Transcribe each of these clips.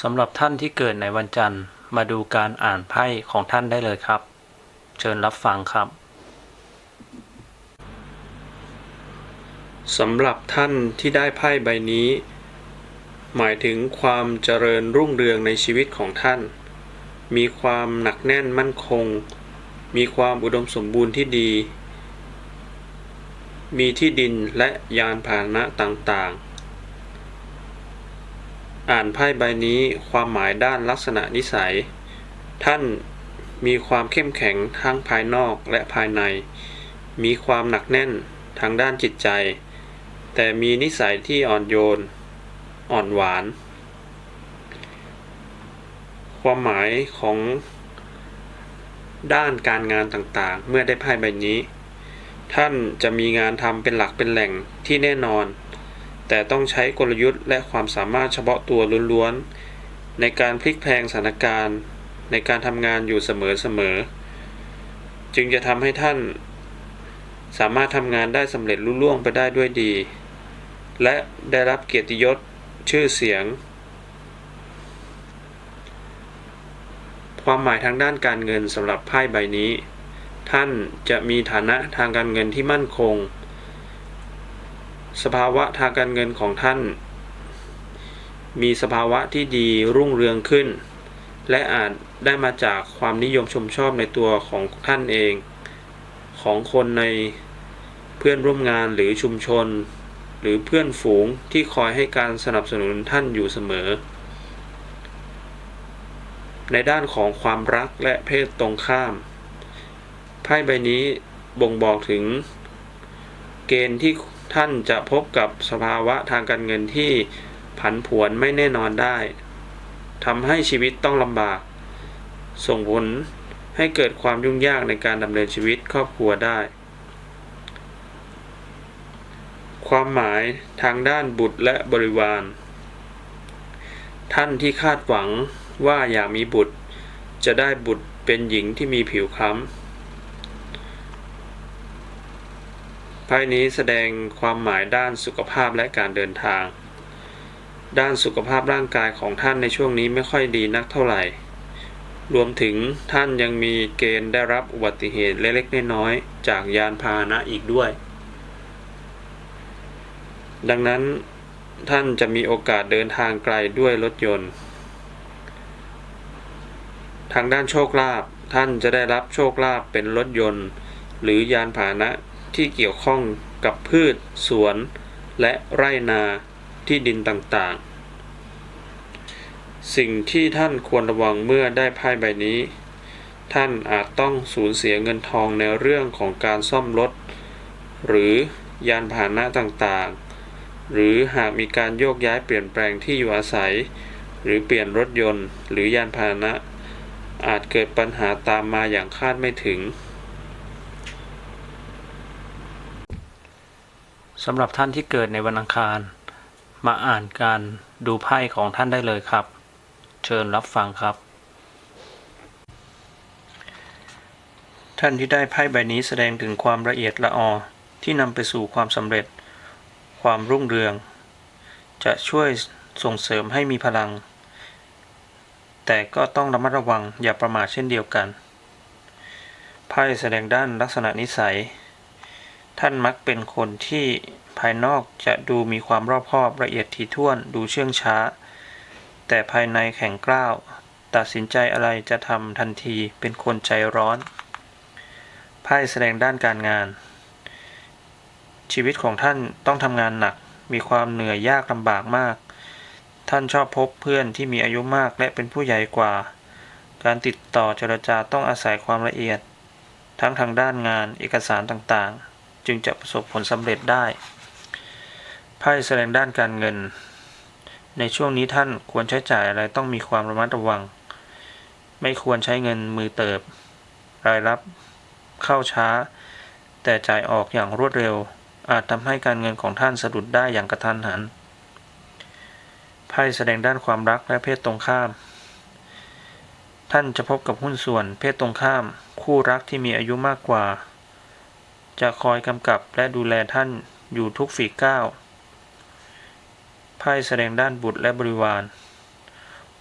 สำหรับท่านที่เกิดในวันจันทร์ มาดูการอ่านไพ่ของท่านได้เลยครับ เชิญรับฟังครับสำหรับท่านที่ได้ไพ่ใบนี้ หมายถึงความเจริญรุ่งเรืองในชีวิตของท่าน มีความหนักแน่นมั่นคง มีความอุดมสมบูรณ์ที่ดี มีที่ดินและยานพาหนะต่างๆ อ่านไพ่ใบนี้ความหมายด้านลักษณะนิสัย ท่านมีความเข้มแข็งทั้งภายนอกและภายใน มีความหนักแน่นทางด้านจิตใจ แต่มีนิสัยที่อ่อนโยน อ่อนหวาน ความหมายของด้านการงานต่างๆ เมื่อได้ไพ่ใบนี้ ท่านจะมีงานทำเป็นหลักเป็นแหล่งที่แน่นอน แต่ต้องใช้กลยุทธ์และความสามารถเฉพาะตัวล้วนๆ ในการพลิกแพลงสถานการณ์ ในการทำงานอยู่เสมอๆ จึงจะทำให้ท่าน สามารถทำงานได้สำเร็จลุล่วงไปได้ด้วยดี และได้รับเกียรติยศชื่อเสียง ความหมายทางด้านการเงินสำหรับไพ่ใบนี้ ท่านจะมีฐานะทางการเงินที่มั่นคง สภาวะทางการเงินของท่าน มีสภาวะที่ดีรุ่งเรืองขึ้น และอาจได้มาจากความนิยมชมชอบในตัวของท่านเอง ของคนในเพื่อนร่วมงานหรือชุมชน หรือเพื่อนฝูงที่คอยให้การสนับสนุนท่านอยู่เสมอ ในด้านของความรักและเพศตรงข้าม ไพ่ใบนี้บ่งบอกถึง เกณฑ์ที่ ท่านจะพบกับสภาวะทางการเงินที่ผันผวนไม่แน่นอนได้ทำให้ชีวิตต้องลำบาก ส่งผลให้เกิดความยุ่งยากในการดำเนินชีวิตครอบครัวได้ ความหมายทางด้านบุตรและบริวาร ท่านที่คาดหวังว่าอยากมีบุตร จะได้บุตรเป็นหญิงที่มีผิวคล้ำ พ่นี้แสดงความหมายด้านสุขภาพและการเดินทาง ด้านสุขภาพร่างกายของท่านในช่วงนี้ไม่ค่อยดีนักเท่าไหร่ รวมถึงท่านยังมีเกณฑ์ได้รับอุบัติเหตุเล็กๆน้อยๆจากยานพาหนะอีกด้วย ดังนั้นท่านจะมีโอกาสเดินทางไกลด้วยรถยนต์ ทางด้านโชคลาภท่านจะได้รับโชคลาภเป็นรถยนต์ หรือยานพาหนะ ที่เกี่ยวข้องกับพืช สวน และไร่นาที่ดินต่างๆ สิ่งที่ท่านควรระวังเมื่อได้ไพ่ใบนี้ ท่านอาจต้องสูญเสียเงินทองในเรื่องของการซ่อมรถ หรือยานพาหนะต่างๆ หรือหากมีการโยกย้ายเปลี่ยนแปลงที่อยู่อาศัย หรือเปลี่ยนรถยนต์ หรือยานพาหนะ อาจเกิดปัญหาตามมาอย่างคาดไม่ถึง สำหรับท่านที่เกิดในวันอังคาร มาอ่านการดูไพ่ของท่านได้เลยครับ เชิญรับฟังครับ ท่านที่ได้ไพ่ใบนี้แสดงถึงความละเอียดละออที่นำไปสู่ความสำเร็จ ความรุ่งเรือง จะช่วยส่งเสริมให้มีพลัง แต่ก็ต้องระมัดระวังอย่าประมาทเช่นเดียวกันไพ่แสดงด้านลักษณะนิสัย ท่านมักเป็นคนที่ภายนอกจะดูมีความรอบคอบละเอียดถี่ถ้วนดูเชื่องช้า แต่ภายในแข็งกร้าว ตัดสินใจอะไรจะทำทันทีเป็นคนใจร้อนไพ่แสดงด้านการงาน ชีวิตของท่านต้องทำงานหนัก มีความเหนื่อยยากลำบากมาก ท่านชอบพบเพื่อนที่มีอายุมากและเป็นผู้ใหญ่กว่า การติดต่อเจรจาต้องอาศัยความละเอียด ทั้งทางด้านงานเอกสารต่างๆ จึงจะประสบผลสำเร็จได้ไพ่แสดงด้านการเงิน ในช่วงนี้ท่านควรใช้จ่ายอะไรต้องมีความระมัดระวัง ไม่ควรใช้เงินมือเติบ รายรับเข้าช้า แต่จ่ายออกอย่างรวดเร็ว อาจทำให้การเงินของท่านสะดุดได้อย่างกระทันหันไพ่แสดงด้านความรักและเพศตรงข้าม ท่านจะพบกับหุ้นส่วนเพศตรงข้าม คู่รักที่มีอายุมากกว่า จะคอยกำกับและดูแลท่านอยู่ทุกฝีก้าวไพ่แสดงด้านบุตรและบริวาร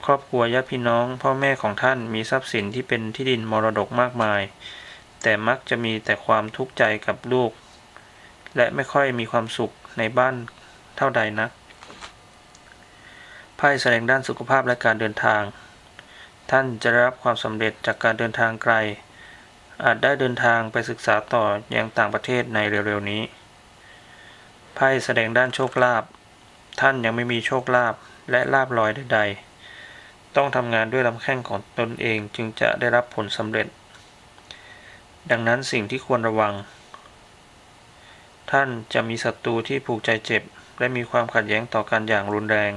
ครอบครัวญาติพี่น้องพ่อแม่ของท่านมีทรัพย์สินที่เป็นที่ดินมรดกมากมาย แต่มักจะมีแต่ความทุกข์ใจกับลูก และไม่ค่อยมีความสุขในบ้านเท่าใดนักไพ่แสดงด้านสุขภาพและการเดินทาง ท่านจะได้รับความสำเร็จจากการเดินทางไกล อาจได้เดินทางไปศึกษาต่อยังต่างประเทศในเร็วๆนี้ ไพ่แสดงด้านโชคลาภ ท่านยังไม่มีโชคลาภและลาบลอยใดๆ ต้องทำงานด้วยลำแข้งของตนเองจึงจะได้รับผลสำเร็จ ดังนั้นสิ่งที่ควรระวัง ท่านจะมีศัตรูที่ผูกใจเจ็บ และมีความขัดแย้งต่อกันอย่างรุนแรง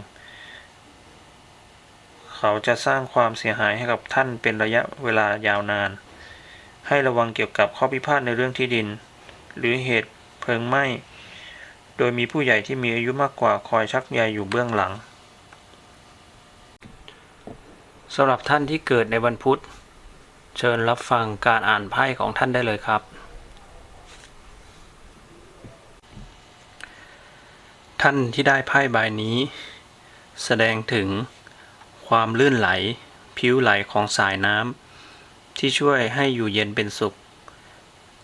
เขาจะสร้างความเสียหายให้กับท่านเป็นระยะเวลายาวนาน ให้ระวังเกี่ยวกับข้อพิพาทในเรื่องที่ดิน หรือเหตุเพลิงไหม้ โดยมีผู้ใหญ่ที่มีอายุมากกว่าคอยชักใยอยู่เบื้องหลังสำหรับท่านที่เกิดในวันพุธ เชิญรับฟังการอ่านไพ่ของท่านได้เลยครับ ท่านที่ได้ไพ่ใบนี้ แสดงถึงความลื่นไหล ผิวไหลของสายน้ำ ที่ช่วยให้อยู่เย็นเป็นสุข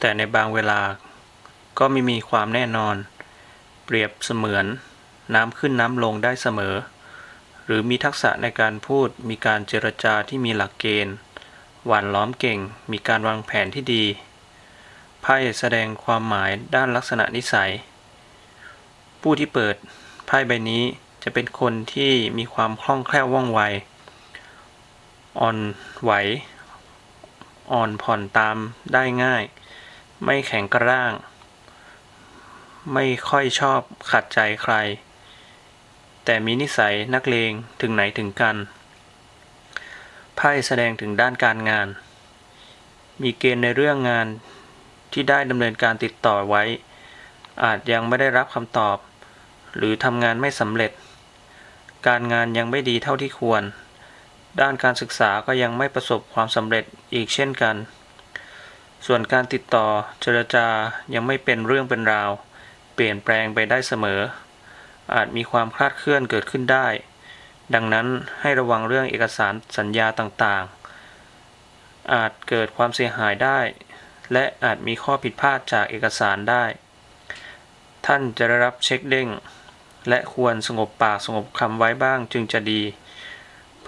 แต่ในบางเวลาก็ไม่มีความแน่นอน เปรียบเสมือนน้ำขึ้นน้ำลงได้เสมอ หรือมีทักษะในการพูดมีการเจรจาที่มีหลักเกณฑ์ หวานล้อมเก่ง มีการวางแผนที่ดี ไพ่แสดงความหมายด้านลักษณะนิสัย ผู้ที่เปิดไพ่ใบนี้จะเป็นคนที่มีความคล่องแคล่วว่องไว อ่อนไหว อ่อนผ่อนตามได้ง่าย ไม่แข็งกระด้าง ไม่ค่อยชอบขัดใจใคร แต่มีนิสัยนักเลงถึงไหนถึงกัน ไพ่แสดงถึงด้านการงาน มีเกณฑ์ในเรื่องงานที่ได้ดำเนินการติดต่อไว้ อาจยังไม่ได้รับคำตอบ หรือทำงานไม่สำเร็จ การงานยังไม่ดีเท่าที่ควร ด้านการศึกษาก็ยังไม่ประสบความสำเร็จอีกเช่นกัน ส่วนการติดต่อเจรจายังไม่เป็นเรื่องเป็นราว เปลี่ยนแปลงไปได้เสมอ อาจมีความคลาดเคลื่อนเกิดขึ้นได้ ดังนั้นให้ระวังเรื่องเอกสารสัญญาต่างๆ อาจเกิดความเสียหายได้ และอาจมีข้อผิดพลาดจากเอกสารได้ ท่านจะได้รับเช็คเด้งและควรสงบปากสงบคำไว้บ้างจึงจะดี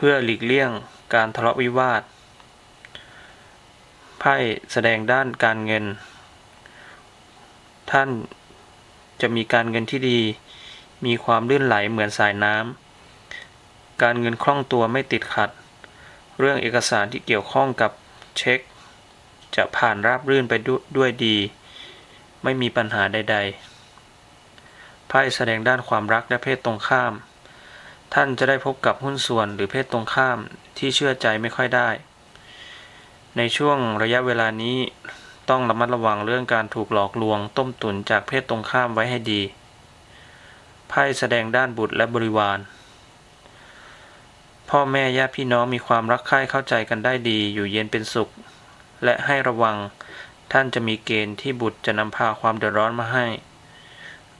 พื่อหลีกเลี่ยงการทะเลาะวิวาท ไพ่แสดงด้านการเงิน ท่านจะมีการเงินที่ดี มีความลื่นไหลเหมือนสายน้ำ การเงินคล่องตัวไม่ติดขัด เรื่องเอกสารที่เกี่ยวข้องกับเช็ค จะผ่านราบรื่นไปดด้วยดี ไม่มีปัญหาใด ๆ ไพ่แสดงด้านความรักและเพศตรงข้าม ท่านจะได้พบกับหุ้นส่วนหรือเพศตรงข้ามที่เชื่อใจไม่ค่อยได้ ในช่วงระยะเวลานี้ต้องระมัดระวังเรื่องการถูกหลอกลวงต้มตุนจากเพศตรงข้ามไว้ให้ดี ไพ่แสดงด้านบุตรและบริวาร พ่อแม่ญาติพี่น้องมีความรักใคร่เข้าใจกันได้ดีอยู่เย็นเป็นสุข และให้ระวังท่านจะมีเกณฑ์ที่บุตรจะนำพาความเดือดร้อนมาให้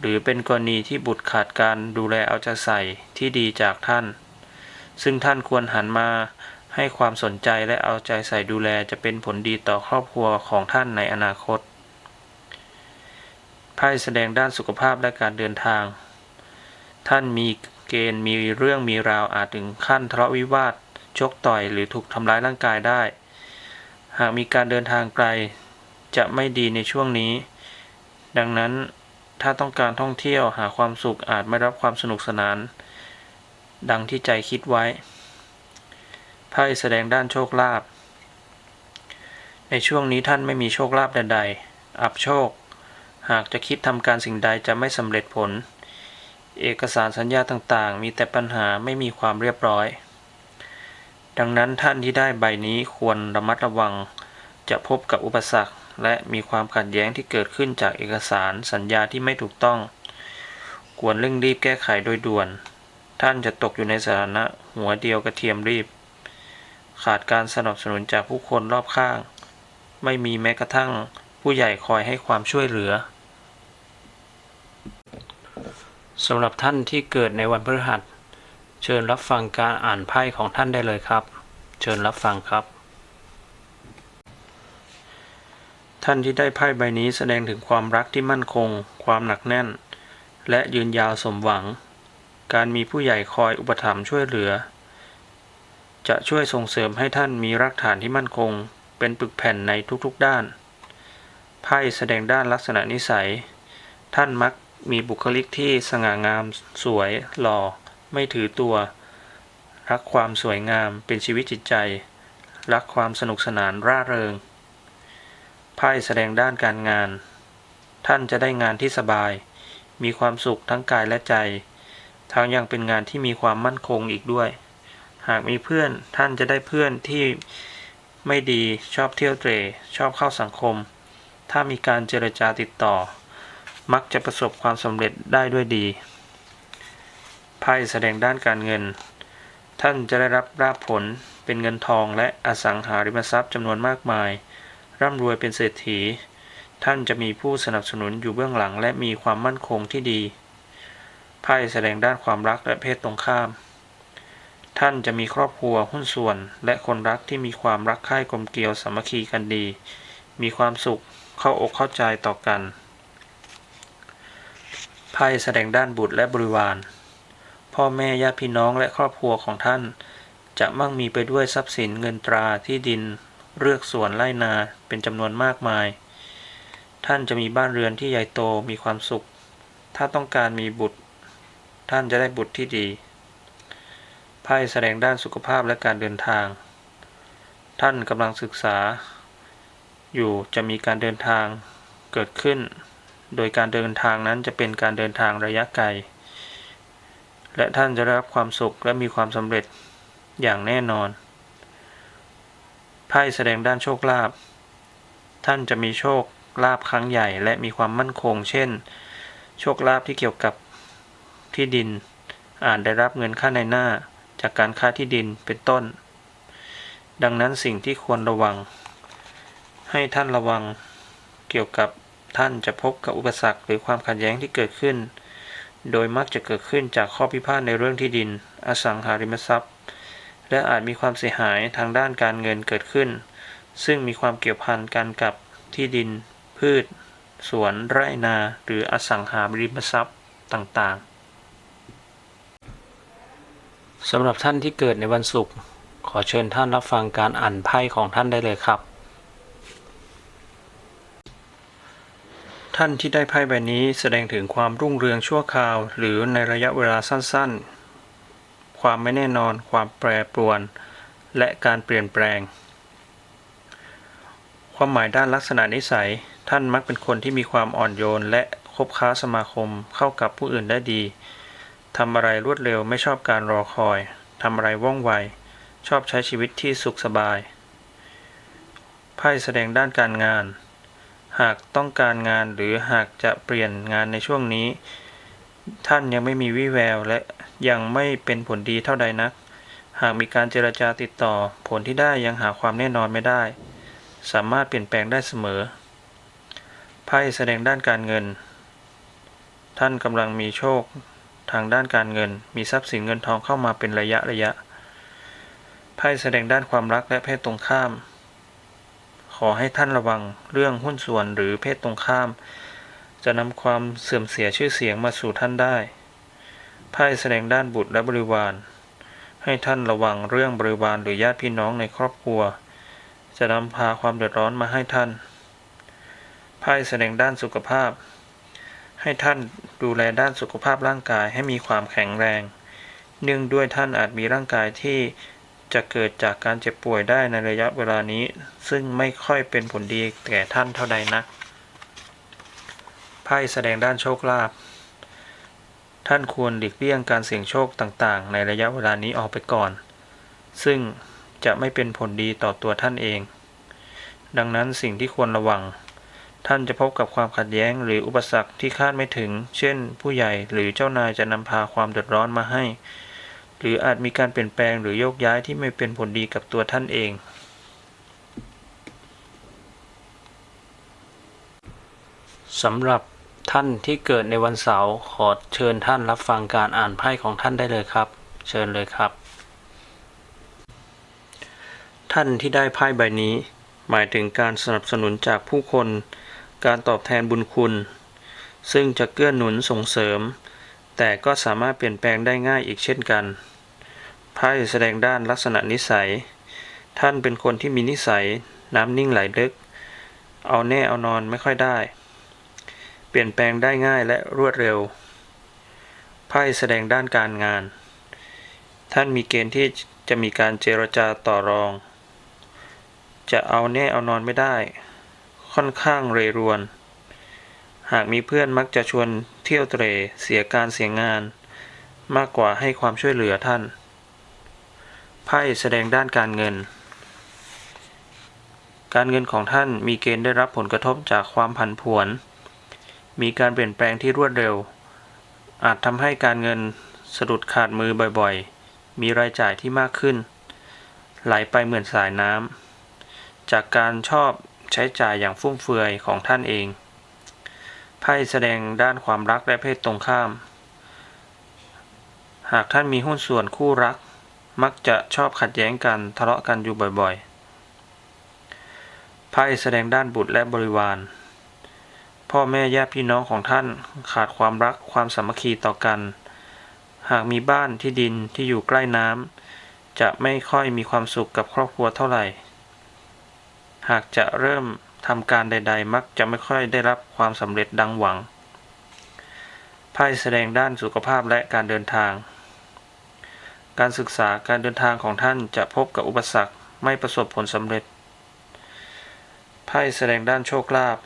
หรือเป็นกรณีที่บุตรขาดการดูแลเอาใจใส่ที่ดีจากท่าน ซึ่งท่านควรหันมาให้ความสนใจและเอาใจใส่ดูแลจะเป็นผลดีต่อครอบครัวของท่านในอนาคตไพ่แสดงด้านสุขภาพและการเดินทาง ท่านมีเกณฑ์มีเรื่องมีราวอาจถึงขั้นทะเลาะวิวาท ชกต่อยหรือถูกทำร้ายร่างกายได้ หากมีการเดินทางไกล จะไม่ดีในช่วงนี้ ดังนั้น ถ้าต้องการท่องเที่ยวหาความสุขอาจไม่รับความสนุกสนาน ดังที่ใจคิดไว้ไพ่แสดงด้านโชคลาภในช่วงนี้ท่านไม่มีโชคลาภใดๆ อับโชค หากจะคิดทำการสิ่งใดจะไม่สำเร็จผล เอกสารสัญญาต่างๆ มีแต่ปัญหาไม่มีความเรียบร้อย ดังนั้นท่านที่ได้ใบนี้ควรระมัดระวังจะพบกับอุปสรรค และมีความขัดแย้งที่เกิดขึ้นจากเอกสารสัญญาที่ไม่ถูกต้อง ควรเร่งรีบแก้ไขโดยด่วน ท่านจะตกอยู่ในสถานะหัวเดียวกระเทียมรีบ ขาดการสนับสนุนจากผู้คนรอบข้าง ไม่มีแม้กระทั่งผู้ใหญ่คอยให้ความช่วยเหลือสำหรับท่านที่เกิดในวันพฤหัส เชิญรับฟังการอ่านไพ่ของท่านได้เลยครับ เชิญรับฟังครับ ท่านที่ได้ไพ่ใบนี้แสดงถึงความรักที่มั่นคง ความหนักแน่น และยืนยาวสมหวัง การมีผู้ใหญ่คอยอุปถัมภ์ช่วยเหลือ จะช่วยส่งเสริมให้ท่านมีรากฐานที่มั่นคง เป็นปึกแผ่นในทุกๆด้าน ไพ่แสดงด้านลักษณะนิสัย ท่านมักมีบุคลิกที่สง่างาม สวย หล่อ ไม่ถือตัว รักความสวยงามเป็นชีวิตจิตใจ รักความสนุกสนานร่าเริง ไพ่แสดงด้านการงาน ท่านจะได้งานที่สบาย มีความสุขทั้งกายและใจ ทั้งยังเป็นงานที่มีความมั่นคงอีกด้วย หากมีเพื่อนท่านจะได้เพื่อนที่ไม่ดีชอบเที่ยวเตรชอบเข้าสังคม ถ้ามีการเจรจาติดต่อ มักจะประสบความสำเร็จได้ด้วยดีไพ่แสดงด้านการเงิน ท่านจะได้รับราบผลเป็นเงินทองและอสังหาริมทรัพย์จำนวนมากมาย ร่ำรวยเป็นเศรษฐี ท่านจะมีผู้สนับสนุนอยู่เบื้องหลังและมีความมั่นคงที่ดีไพ่แสดงด้านความรักและเพศตรงข้าม ท่านจะมีครอบครัวหุ้นส่วน และคนรักที่มีความรักใคร่กลมเกลียวสามัคคีกันดี มีความสุขเข้าอกเข้าใจต่อกันไพ่แสดงด้านบุตรและบริวาร พ่อแม่ญาติพี่น้องและครอบครัวของท่าน จะมั่งมีไปด้วยทรัพย์สินเงินตราที่ดิน เรือกสวนไร่นาเป็นจำนวนมากมาย ท่านจะมีบ้านเรือนที่ใหญ่โตมีความสุข ถ้าต้องการมีบุตร ท่านจะได้บุตรที่ดีไพ่แสดงด้านสุขภาพและการเดินทาง ท่านกำลังศึกษา อยู่จะมีการเดินทางเกิดขึ้น โดยการเดินทางนั้นจะเป็นการเดินทางระยะไกล และท่านจะได้รับความสุขและมีความสำเร็จอย่างแน่นอน ไพ่แสดงด้านโชคลาภท่านจะมีโชคลาภครั้งใหญ่ และมีความมั่นคง เช่น โชคลาภที่เกี่ยวกับที่ดิน อาจได้รับเงินค่าในหน้า จากการค้าที่ดินเป็นต้น ดังนั้นสิ่งที่ควรระวัง ให้ท่านระวังเกี่ยวกับท่านจะพบกับอุปสรรคหรือความขัดแย้งที่เกิดขึ้น โดยมักจะเกิดขึ้นจากข้อพิพาทในเรื่องที่ดิน อสังหาริมทรัพย์ และอาจมีความเสียหายทางด้านการเงินเกิดขึ้น ซึ่งมีความเกี่ยวพันกันกับที่ดิน พืช สวนไร่นา หรืออสังหาริมทรัพย์ต่างๆสำหรับท่านที่เกิดในวันศุกร์ขอเชิญท่านรับฟังการอ่านไพ่ของท่านได้เลยครับ ท่านที่ได้ไพ่ใบนี้แสดงถึงความรุ่งเรืองชั่วคราว หรือในระยะเวลาสั้นๆ ความไม่แน่นอน ความแปรปรวน และการเปลี่ยนแปลง ความหมายด้านลักษณะนิสัย ท่านมักเป็นคนที่มีความอ่อนโยน และคบค้าสมาคมเข้ากับผู้อื่นได้ดีทำอะไรรวดเร็วไม่ชอบการรอคอยทำอะไรว่องไว ชอบใช้ชีวิตที่สุขสบาย ไพ่แสดงด้านการงาน หากต้องการงานหรือหากจะเปลี่ยนงานในช่วงนี้ ท่านยังไม่มีวี่แววและยังไม่เป็นผลดีเท่าใดนัก หากมีการเจรจาติดต่อ ผลที่ได้ยังหาความแน่นอนไม่ได้ สามารถเปลี่ยนแปลงได้เสมอ ไพ่แสดงด้านการเงิน ท่านกำลังมีโชค ทางด้านการเงิน มีทรัพย์สินเงินทองเข้ามาเป็นระยะระยะ ไพ่แสดงด้านความรักและเพศตรงข้าม ขอให้ท่านระวังเรื่องหุ้นส่วนหรือเพศตรงข้าม จะนำความเสื่อมเสียชื่อเสียงมาสู่ท่านได้ไพ่แสดงด้านบุตรและบริวาร ให้ท่านระวังเรื่องบริวารหรือญาติพี่น้องในครอบครัว จะนำพาความเดือดร้อนมาให้ท่านไพ่แสดงด้านสุขภาพ ให้ท่านดูแลด้านสุขภาพร่างกายให้มีความแข็งแรง เนื่องด้วยท่านอาจมีร่างกายที่จะเกิดจากการเจ็บป่วยได้ในระยะเวลานี้ ซึ่งไม่ค่อยเป็นผลดีแก่ท่านเท่าใดนัก พ่แสดงด้านโชคลาภ ท่านควรหลีกเลี่ยงการเสี่ยงโชคต่างๆ ในระยะเวลานี้ออกไปก่อน ซึ่งจะไม่เป็นผลดีต่อตัวท่านเอง ดังนั้นสิ่งที่ควรระวัง ท่านจะพบกับความขัดแย้งหรืออุปสรรคที่คาดไม่ถึง เช่น ผู้ใหญ่หรือเจ้านายจะนำพาความเดือดร้อนมาให้ หรืออาจมีการเปลี่ยนแปลงหรือโยกย้ายที่ไม่เป็นผลดีกับตัวท่านเองสำหรับ ท่านที่เกิดในวันเสาร์ขอเชิญท่านรับฟังการอ่านไพ่ของท่านได้เลยครับ เชิญเลยครับ ท่านที่ได้ไพ่ใบนี้ หมายถึงการสนับสนุนจากผู้คน การตอบแทนบุญคุณ ซึ่งจะเกื้อหนุนส่งเสริม แต่ก็สามารถเปลี่ยนแปลงได้ง่ายอีกเช่นกันไพ่แสดงด้านลักษณะนิสัย ท่านเป็นคนที่มีนิสัยน้ำนิ่งไหลลึก เอาแน่เอานอนไม่ค่อยได้ เปลี่ยนแปลงได้ง่ายและรวดเร็ว ไพ่แสดงด้านการงาน ท่านมีเกณฑ์ที่จะมีการเจรจาต่อรอง จะเอาแน่เอานอนไม่ได้ ค่อนข้างเรรวน หากมีเพื่อนมักจะชวนเที่ยวเตรเสียการเสียงาน มากกว่าให้ความช่วยเหลือท่าน ไพ่แสดงด้านการเงิน การเงินของท่านมีเกณฑ์ได้รับผลกระทบจากความผันผวน มีการเปลี่ยนแปลงที่รวดเร็ว อาจทำให้การเงินสะดุดขาดมือบ่อยๆ มีรายจ่ายที่มากขึ้น ไหลไปเหมือนสายน้ำ จากการชอบใช้จ่ายอย่างฟุ่มเฟือยของท่านเอง ไพ่แสดงด้านความรักและเพศตรงข้าม หากท่านมีหุ้นส่วนคู่รัก มักจะชอบขัดแย้งกันทะเลาะกันอยู่บ่อยๆ ไพ่แสดงด้านบุตรและบริวาร พ่อแม่ญาติพี่น้องของท่านขาดความรักความสามัคคีต่อกัน หากมีบ้านที่ดินที่อยู่ใกล้น้ำจะไม่ค่อยมีความสุขกับครอบครัวเท่าไหร่ หากจะเริ่มทำการใด ๆ มักจะไม่ค่อยได้รับความสำเร็จดังหวังไพ่แสดงด้านสุขภาพและการเดินทาง การศึกษาการเดินทางของท่านจะพบกับอุปสรรคไม่ประสบผลสำเร็จไพ่แสดงด้านโชคลาภ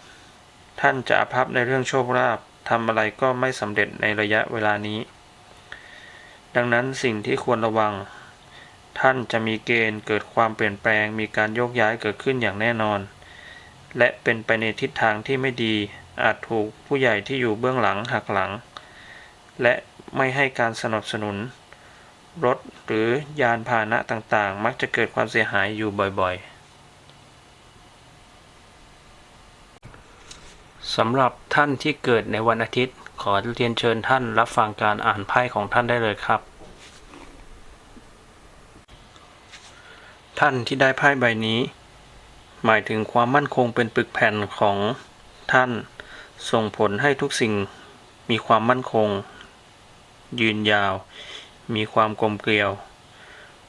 ท่านจะอภัพในเรื่องโชคลาภทำอะไรก็ไม่สำเร็จในระยะเวลานี้ ดังนั้นสิ่งที่ควรระวัง ท่านจะมีเกณฑ์เกิดความเปลี่ยนแปลงมีการโยกย้ายเกิดขึ้นอย่างแน่นอน และเป็นไปในทิศทางที่ไม่ดี อาจถูกผู้ใหญ่ที่อยู่เบื้องหลังหักหลัง และไม่ให้การสนับสนุน รถหรือยานพาหนะต่างๆ มักจะเกิดความเสียหายอยู่บ่อยๆ สำหรับท่านที่เกิดในวันอาทิตย์ ขอเรียนเชิญท่านรับฟังการอ่านไพ่ของท่านได้เลยครับ ท่านที่ได้ไพ่ใบนี้ หมายถึงความมั่นคงเป็นปึกแผ่นของท่าน ส่งผลให้ทุกสิ่งมีความมั่นคง ยืนยาว มีความกลมเกลียว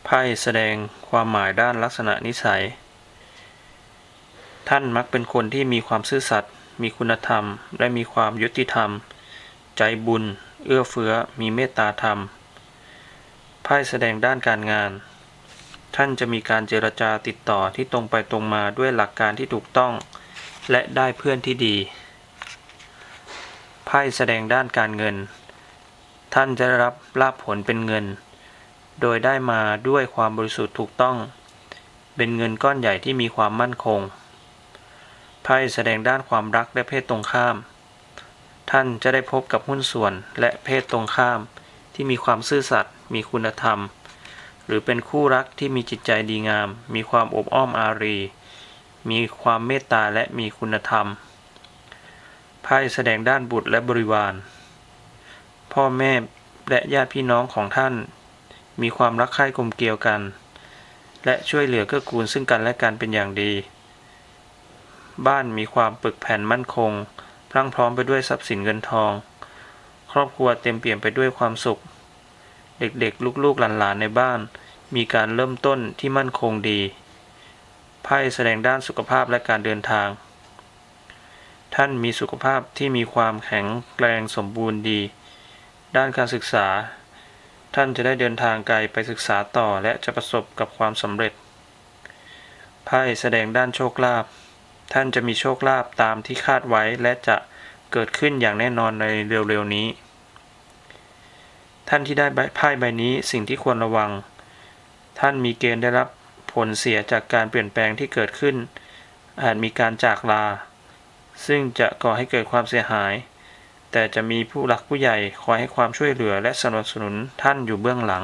ไพ่แสดงความหมายด้านลักษณะนิสัย ท่านมักเป็นคนที่มีความซื่อสัตย์ มีคุณธรรม และมีความยุติธรรม ใจบุญ เอื้อเฟื้อ มีเมตตาธรรม ไพ่แสดงด้านการงาน ท่านจะมีการเจรจาติดต่อที่ตรงไปตรงมาด้วยหลักการที่ถูกต้อง และได้เพื่อนที่ดี ไพ่แสดงด้านการเงิน ท่านจะรับลาภผลเป็นเงิน โดยได้มาด้วยความบริสุทธิ์ถูกต้อง เป็นเงินก้อนใหญ่ที่มีความมั่นคง ไพ่แสดงด้านความรักและเพศตรงข้าม ท่านจะได้พบกับหุ้นส่วนและเพศตรงข้าม ที่มีความซื่อสัตย์มีคุณธรรม หรือเป็นคู่รักที่มีจิตใจดีงาม มีความอบอ้อมอารี มีความเมตตาและมีคุณธรรมไพ่แสดงด้านบุตรและบริวาร พ่อแม่และญาติพี่น้องของท่าน มีความรักใคร่กลมเกลียวกัน และช่วยเหลือเกื้อกูลซึ่งกันและกันเป็นอย่างดี บ้านมีความปึกแผ่นมั่นคง พรั่งพร้อมไปด้วยทรัพย์สินเงินทอง ครอบครัวเต็มเปี่ยมไปด้วยความสุข เด็กๆ ลูกๆหลานๆในบ้าน มีการเริ่มต้นที่มั่นคงดี ไพ่แสดงด้านสุขภาพและการเดินทาง ท่านมีสุขภาพที่มีความแข็งแรงสมบูรณ์ดี ด้านการศึกษา ท่านจะได้เดินทางไกลไปศึกษาต่อและจะประสบกับความสำเร็จ ไพ่แสดงด้านโชคลาภ ท่านจะมีโชคลาภตามที่คาดไว้และจะเกิดขึ้นอย่างแน่นอนในเร็วๆนี้ ท่านที่ได้ไพ่ใบนี้สิ่งที่ควรระวัง ท่านมีเกณฑ์ได้รับผลเสียจากการเปลี่ยนแปลงที่เกิดขึ้น อาจมีการจากลา ซึ่งจะก่อให้เกิดความเสียหาย แต่จะมีผู้หลักผู้ใหญ่คอยให้ความช่วยเหลือและสนับสนุนท่านอยู่เบื้องหลัง